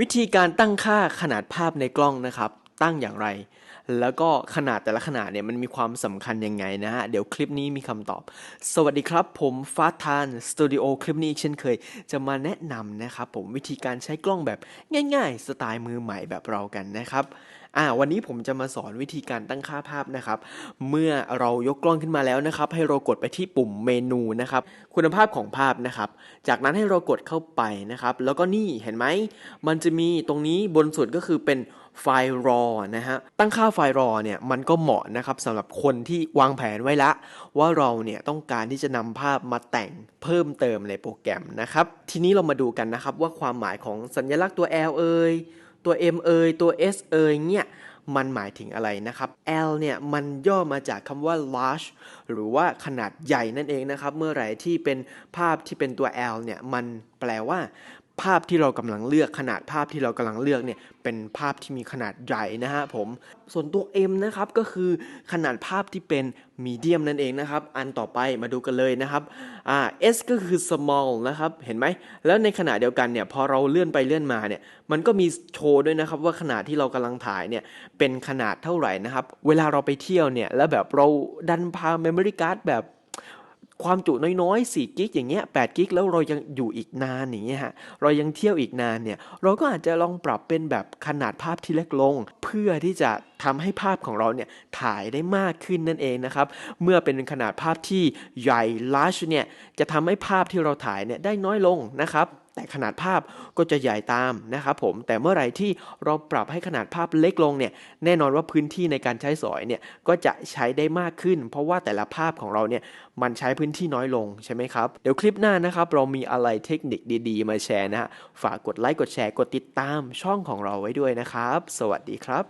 วิธีการตั้งค่าขนาดภาพในกล้องนะครับ ตั้งอย่างไร แล้วก็ขนาดแต่ละขนาดเนี่ยมันมีความสำคัญยังไงนะฮะ เดี๋ยวคลิปนี้มีคำตอบ สวัสดีครับ ผมฟาทานสตูดิโอคลิปนี้เช่นเคย จะมาแนะนำนะครับผมวิธีการใช้กล้องแบบง่ายๆ สไตล์มือใหม่แบบเรากันนะครับอ่าวันนี้ผมจะมาสอนวิธีการตั้งค่าภาพนะครับ เมื่อเรายกกล้องขึ้นมาแล้วนะครับ ให้เรากดไปที่ปุ่มเมนูนะครับ คุณภาพของภาพนะครับ จากนั้นให้เรากดเข้าไปนะครับ แล้วก็นี่เห็นไหมมันจะมีตรงนี้บนสุดก็คือเป็น ไฟล์ raw นะฮะ ตั้งค่าไฟล์ raw เนี่ยมันก็เหมาะนะครับสำหรับคนที่วางแผนไว้ละ ว่าเราเนี่ยต้องการที่จะนำภาพมาแต่งเพิ่มเติมในโปรแกรมนะครับ ทีนี้เรามาดูกันนะครับว่าความหมายของสัญลักษณ์ตัว L เอยตัว M เอยตัว S เอยเนี่ยมันหมายถึงอะไรนะครับ L เนี่ยมันย่อมาจากคำว่า large หรือว่าขนาดใหญ่นั่นเองนะครับ เมื่อไหร่ที่เป็นภาพที่เป็นตัว L เนี่ยมันแปลว่า ภาพที่เรากำลังเลือกขนาดภาพที่เรากำลังเลือกเนี่ยเป็นภาพที่มีขนาดใหญ่นะฮะผมส่วนตัว M นะครับก็คือขนาดภาพที่เป็นมีเดียมนั่นเองนะครับอันต่อไปมาดูกันเลยนะครับอ่า S ก็คือ small นะครับเห็นไหมแล้วในขณะเดียวกันเนี่ยพอเราเลื่อนไปเลื่อนมาเนี่ยมันก็มีโชว์ด้วยนะครับว่าขนาดที่เรากำลังถ่ายเนี่ยเป็นขนาดเท่าไหร่นะครับเวลาเราไปเที่ยวเนี่ยแล้วแบบเราดันพา memory card แบบ ความจุน้อยๆ4กิกอย่างเงี้ย8กิกแล้วเรายังอยู่อีกนานอย่างเงี้ยฮะเรายังเที่ยวอีกนานเนี่ยเราก็อาจจะลองปรับเป็นแบบขนาดภาพที่เล็กลง เพื่อที่จะทำให้ภาพของเราเนี่ยถ่ายได้มากขึ้นนั่นเองนะครับ เมื่อเป็นขนาดภาพที่ใหญ่ large เนี่ยจะทำให้ภาพที่เราถ่ายเนี่ยได้น้อยลงนะครับ แต่ขนาดภาพก็จะใหญ่ตามนะครับผมแต่เมื่อไหร่ที่เราปรับให้ขนาดภาพเล็กลงเนี่ยแน่นอนว่าพื้นที่ในการใช้สอยเนี่ยก็จะใช้ได้มากขึ้น เพราะว่าแต่ละภาพของเราเนี่ยมันใช้พื้นที่น้อยลงใช่ไหมครับเดี๋ยวคลิปหน้านะครับเรามีอะไรเทคนิคดี ๆ มาแชร์นะฮะฝากกดไลค์กดแชร์กดติดตามช่องของเราไว้ด้วยนะครับ สวัสดีครับ